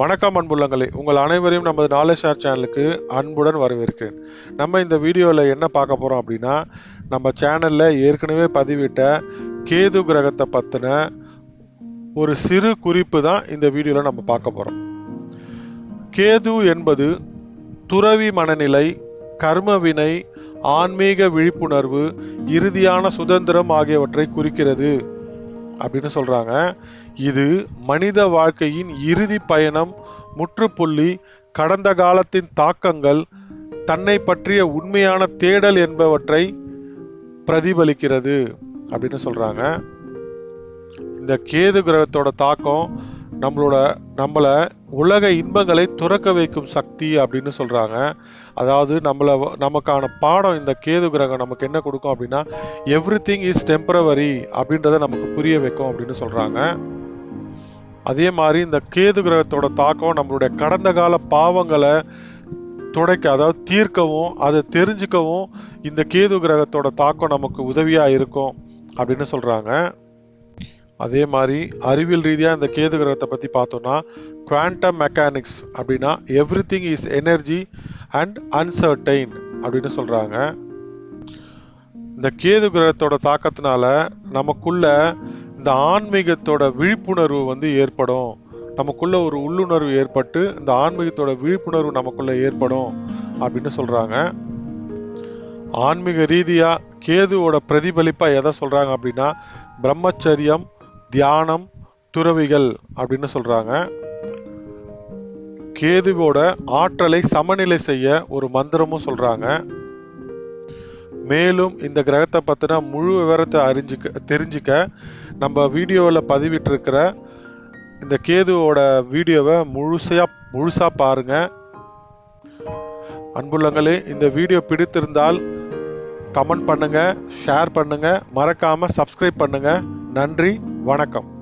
வணக்கம் அன்புள்ளங்களே. உங்கள் அனைவரையும் நமது நாலேஜ் ஷேர் சேனலுக்கு அன்புடன் வரவேற்கிறேன். நம்ம இந்த வீடியோவில் என்ன பார்க்க போகிறோம் அப்படின்னா நம்ம சேனலில் ஏற்கனவே பதிவிட்ட கேது கிரகத்தை பற்றின ஒரு சிறு குறிப்பு தான் இந்த வீடியோவில் நம்ம பார்க்க போகிறோம் கேது என்பது துறவி மனநிலை கர்மவினை ஆன்மீக விழிப்புணர்வு இறுதியான சுதந்திரம் ஆகியவற்றை குறிக்கிறது. அப்படின்னு சொல்றாங்க. இது மனித வாழ்க்கையின் இறுதி பயணம் முற்றுப்புள்ளி கடந்த காலத்தின் தாக்கங்கள் தன்னை பற்றிய உண்மையான தேடல் என்பவற்றை பிரதிபலிக்கிறது அப்படின்னு சொல்றாங்க. இந்த கேது கிரகத்தோட தாக்கம் நம்மளோட நம்மளை உலக இன்பங்களை துறக்க வைக்கும் சக்தி அப்படின்னு சொல்கிறாங்க அதாவது நம்மளை நமக்கான பாடம் இந்த கேது கிரகம் நமக்கு என்ன கொடுக்கும் அப்படின்னா எவ்ரி திங் இஸ் டெம்பரவரி அப்படின்றத நமக்கு புரிய வைக்கும் அப்படின்னு சொல்கிறாங்க அதே மாதிரி இந்த கேது கிரகத்தோட தாக்கம் நம்மளுடைய கடந்த கால பாவங்களை துடைக்க அதாவது தீர்க்கவும் அதை தெரிஞ்சுக்கவும் இந்த கேது கிரகத்தோட தாக்கம் நமக்கு உதவியாக இருக்கும் அப்படின்னு சொல்கிறாங்க அதே மாதிரி அறிவியல் ரீதியாக இந்த கேது கிரகத்தை பற்றி பார்த்தோன்னா குவாண்டம் மெக்கானிக்ஸ் அப்படின்னா everything is energy and uncertain அப்படின்னு சொல்கிறாங்க இந்த கேது கிரகத்தோட தாக்கத்தினால நமக்குள்ள இந்த ஆன்மீகத்தோட விழிப்புணர்வு வந்து ஏற்படும். நமக்குள்ள ஒரு உள்ளுணர்வு ஏற்பட்டு இந்த ஆன்மீகத்தோட விழிப்புணர்வு நமக்குள்ள ஏற்படும் அப்படின்னு சொல்கிறாங்க ஆன்மீக ரீதியாக கேதுவோட பிரதிபலிப்பாக எதை சொல்கிறாங்க அப்படின்னா பிரம்மச்சரியம் தியானம் துறவிகள் அப்படின்னு சொல்கிறாங்க கேதுவோட ஆற்றலை சமநிலை செய்ய ஒரு மந்திரமும் சொல்கிறாங்க மேலும் இந்த கிரகத்தை பற்றின முழு விவரத்தை அறிஞ்சிக்க தெரிஞ்சுக்க நம்ம வீடியோவில் பதிவிட்டிருக்கிற இந்த கேதுவோட வீடியோவை முழுசையாக முழுசாக பாருங்கள் அன்புள்ளங்களே இந்த வீடியோ பிடித்திருந்தால் கமெண்ட் பண்ணுங்கள் ஷேர் பண்ணுங்கள் மறக்காமல் சப்ஸ்கிரைப் பண்ணுங்கள் நன்றி. வணக்கம்.